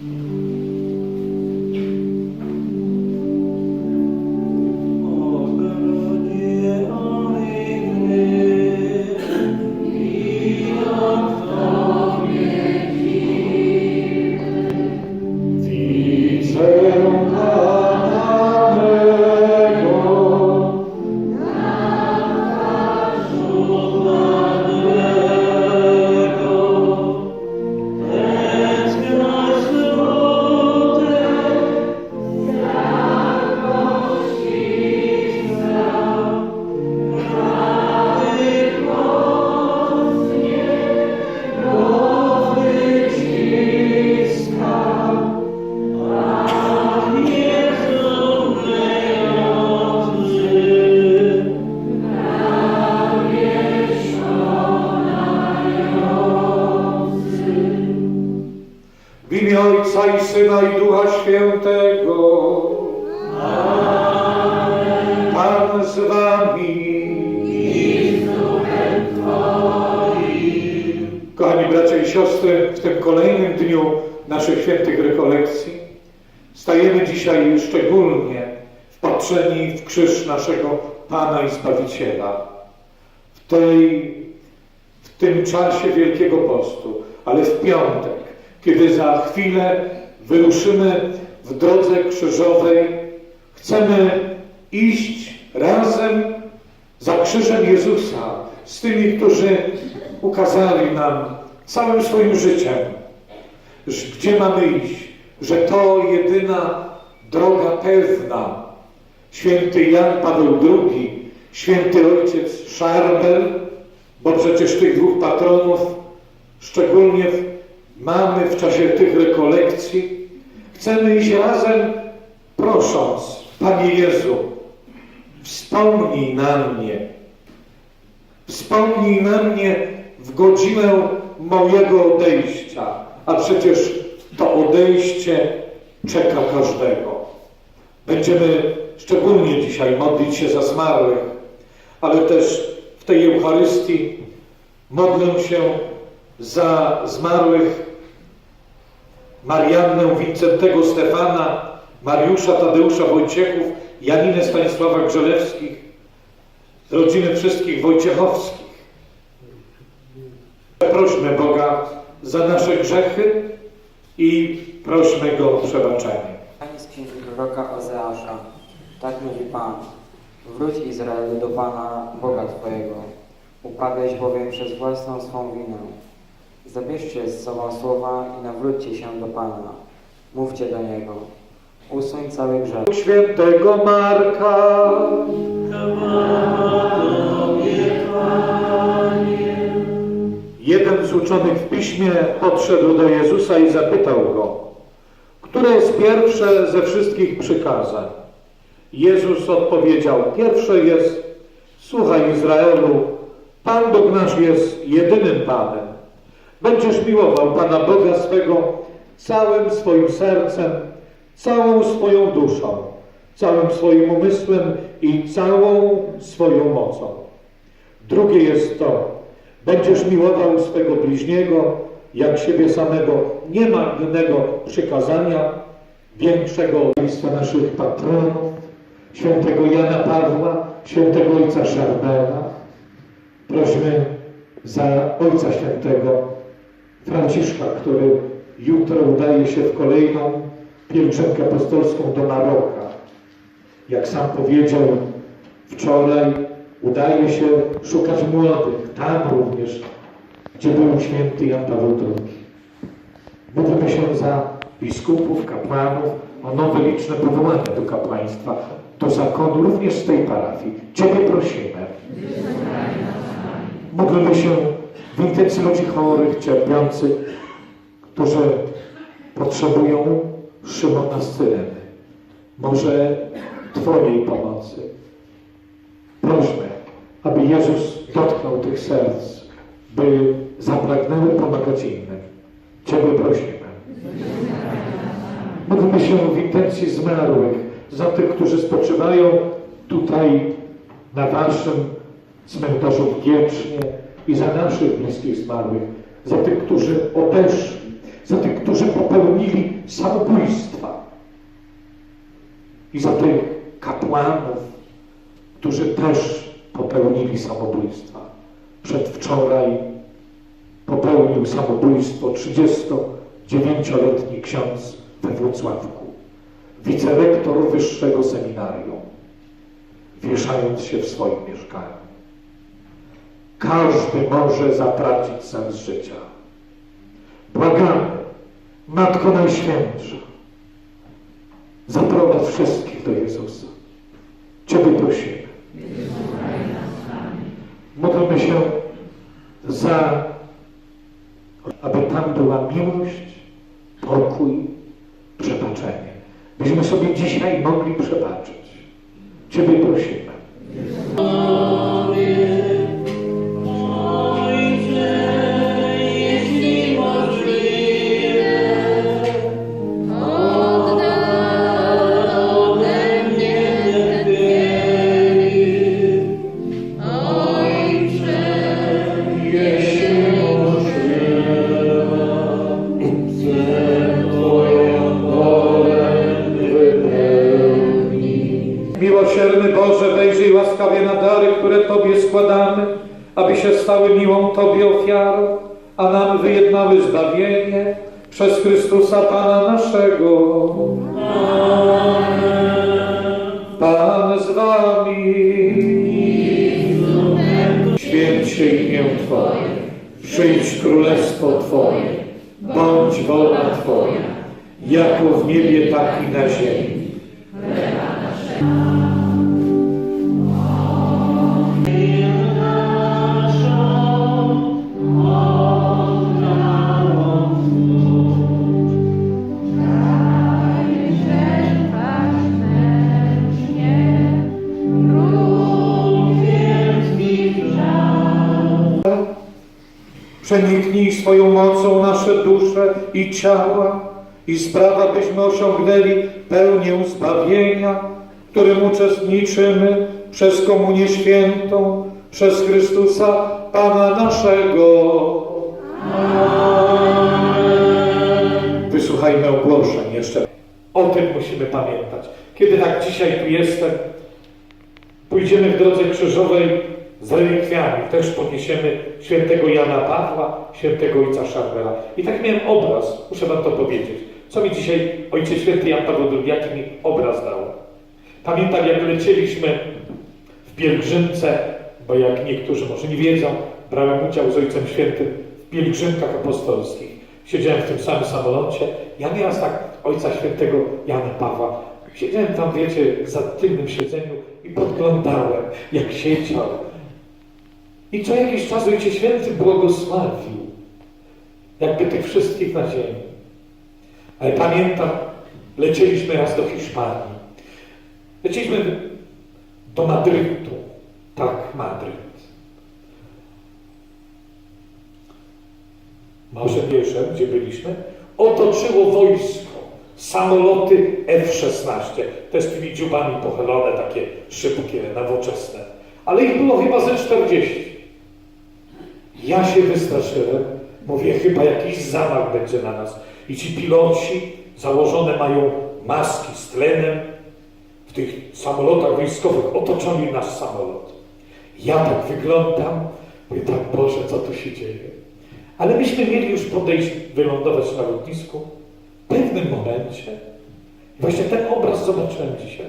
Mm-hmm. Imię Ojca i Syna i Ducha Świętego. Pan z wami. Kochani bracia i siostry, w tym kolejnym dniu naszych świętych rekolekcji stajemy dzisiaj szczególnie wpatrzeni w krzyż naszego Pana i Zbawiciela. W, tej, w tym czasie Wielkiego Postu, ale w piątek, kiedy za chwilę wyruszymy w drodze krzyżowej, chcemy iść razem za krzyżem Jezusa z tymi, którzy ukazali nam całym swoim życiem, gdzie mamy iść, że to jedyna droga pewna. Święty Jan Paweł II, święty ojciec Szarbel, bo przecież tych dwóch patronów szczególnie w, mamy w czasie tych rekolekcji. Chcemy iść razem prosząc, Panie Jezu, wspomnij na mnie, Wspomnij na mnie w godzinę mojego odejścia, a przecież to odejście czeka każdego. Będziemy szczególnie dzisiaj modlić się za zmarłych, ale też w tej Eucharystii modlę się za zmarłych Mariannę Wincentego Stefana, Mariusza Tadeusza Wojciechów, Janinę Stanisława Grzelewskich, rodziny wszystkich Wojciechowskich. Prośmy Boga za nasze grzechy i prośmy Go o przebaczenie. Ani z księgi proroka Ozeasza. Tak mówi Pan. Wróć Izraelu do Pana, Boga Twojego. Upadłeś bowiem przez własną swą winę. Zabierzcie z sobą słowa i nawróćcie się do Pana. Mówcie do Niego. Usuń cały grzech. Świętego Marka. Jeden z uczonych w piśmie podszedł do Jezusa i zapytał go, które jest pierwsze ze wszystkich przykazań? Jezus odpowiedział, pierwsze jest, słuchaj Izraelu, Pan Bóg nasz jest jedynym Panem. Będziesz miłował Pana Boga swego całym swoim sercem, całą swoją duszą, całym swoim umysłem i całą swoją mocą. Drugie jest to, będziesz miłował swego bliźniego jak siebie samego. Nie ma innego przykazania większego od naszych patronów, świętego Jana Pawła, świętego Ojca Szarbela. Prośmy za Ojca Świętego Franciszka, który jutro udaje się w kolejną pielgrzymkę apostolską do Maroka. Jak sam powiedział wczoraj, udaje się szukać młodych, tam również, gdzie był święty Jan Paweł II. Módlmy się za biskupów, kapłanów, o nowe liczne powołania do kapłaństwa, do zakonu, również z tej parafii. Ciebie prosimy. Módlmy się w intencji ludzi chorych, cierpiących, którzy potrzebują Szymona Styreny. Może Twojej pomocy. Prośmy, aby Jezus dotknął tych serc, by zapragnęły pomagać innym. Ciebie prosimy. Módlmy się w intencji zmarłych, za tych, którzy spoczywają tutaj na Waszym cmentarzu w Giecznie i za naszych bliskich zmarłych, za tych, którzy odeszli, za tych, którzy popełnili samobójstwa i za tych kapłanów, którzy też popełnili samobójstwa. Przedwczoraj popełnił samobójstwo 39-letni ksiądz we Włocławku, wicerektor wyższego seminarium, wieszając się w swoim mieszkaniu. Każdy może zatracić sens życia. Błagamy, Matko Najświętsza, zaprowadź wszystkich do Jezusa. Ciebie prosimy. Módlmy się za, aby tam była miłość, pokój, przebaczenie. Byśmy sobie dzisiaj mogli przebaczyć. Ciebie prosimy. Składamy, aby się stały miłą Tobie ofiarą, a nam wyjednały zbawienie przez Chrystusa Pana naszego. Pan z Wami. Święć się imię Twoje, przyjdź królestwo Twoje, bądź wola Twoja, jako w niebie, tak i na ziemi. Przeniknij swoją mocą nasze dusze i ciała i sprawa, byśmy osiągnęli pełnię zbawienia, którym uczestniczymy przez Komunię Świętą, przez Chrystusa Pana naszego. Wysłuchajmy ogłoszeń jeszcze. O tym musimy pamiętać. Kiedy tak dzisiaj tu jestem, Pójdziemy w drodze krzyżowej z relikwiami. Też poniesiemy świętego Jana Pawła, świętego ojca Szarbela. I tak miałem obraz, muszę wam to powiedzieć. Co mi dzisiaj ojciec święty Jan Paweł II, jaki mi obraz dał? Pamiętam, jak lecieliśmy w pielgrzymce, bo jak niektórzy może nie wiedzą, brałem udział z Ojcem Świętym w pielgrzymkach apostolskich. Siedziałem w tym samym samolocie. Ja nieraz tak Ojca Świętego Jana Pawła. Siedziałem tam, wiecie, za tylnym siedzeniu i podglądałem, jak siedział. I co jakiś czas Ojciec Święty błogosławił, jakby tych wszystkich na ziemi. Ale pamiętam, lecieliśmy raz do Hiszpanii. Lecieliśmy do Madrytu. Tak, Madryt. Morze Bierzem, gdzie byliśmy, otoczyło wojsko. Samoloty F-16. Te z tymi dziubami pochylone, takie szybkie, nowoczesne. Ale ich było chyba ze 40. Ja się wystraszyłem. Mówię, chyba jakiś zamach będzie na nas. I ci piloci założone mają maski z tlenem. W tych samolotach wojskowych otoczony nasz samolot. Ja tak wyglądam, tak Boże, co tu się dzieje? Ale myśmy mieli już podejść, wylądować na lotnisku. W pewnym momencie, właśnie ten obraz zobaczyłem dzisiaj.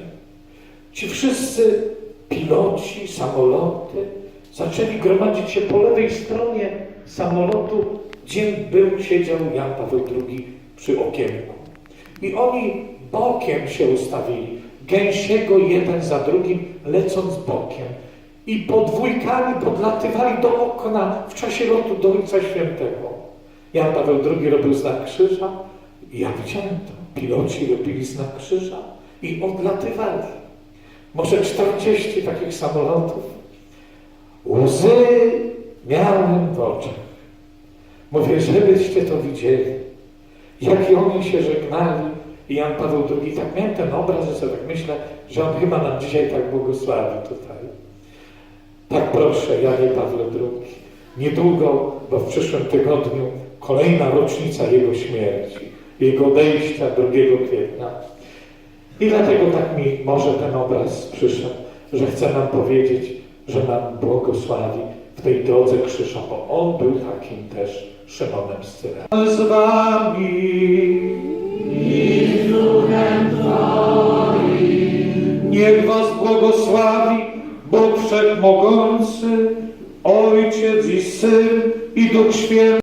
Ci wszyscy piloci, samoloty zaczęli gromadzić się po lewej stronie samolotu, gdzie był, siedział Jan Paweł II przy okienku. I oni bokiem się ustawili, gęsiego jeden za drugim, lecąc bokiem. I podwójkami podlatywali do okna w czasie lotu do Ojca Świętego. Jan Paweł II robił znak krzyża i ja widziałem to. Piloci robili znak krzyża i odlatywali. Może 40 takich samolotów. Łzy miałem w oczach. Mówię, żebyście to widzieli. Jak oni się żegnali. I Jan Paweł II, tak miałem ten obraz, że sobie tak myślę, że on chyba nam dzisiaj tak błogosławi tutaj. Tak proszę, Janie Pawle II, niedługo, bo w przyszłym tygodniu kolejna rocznica Jego śmierci, Jego odejścia 2 kwietnia. I dlatego tak mi może ten obraz przyszedł, że chce nam powiedzieć, że nam błogosławi w tej drodze krzyża, bo On był takim też Szymonem z Cyrenu. Z wami Niech was błogosławi Bóg Wszechmogący, Ojciec i Syn i Duch Święty.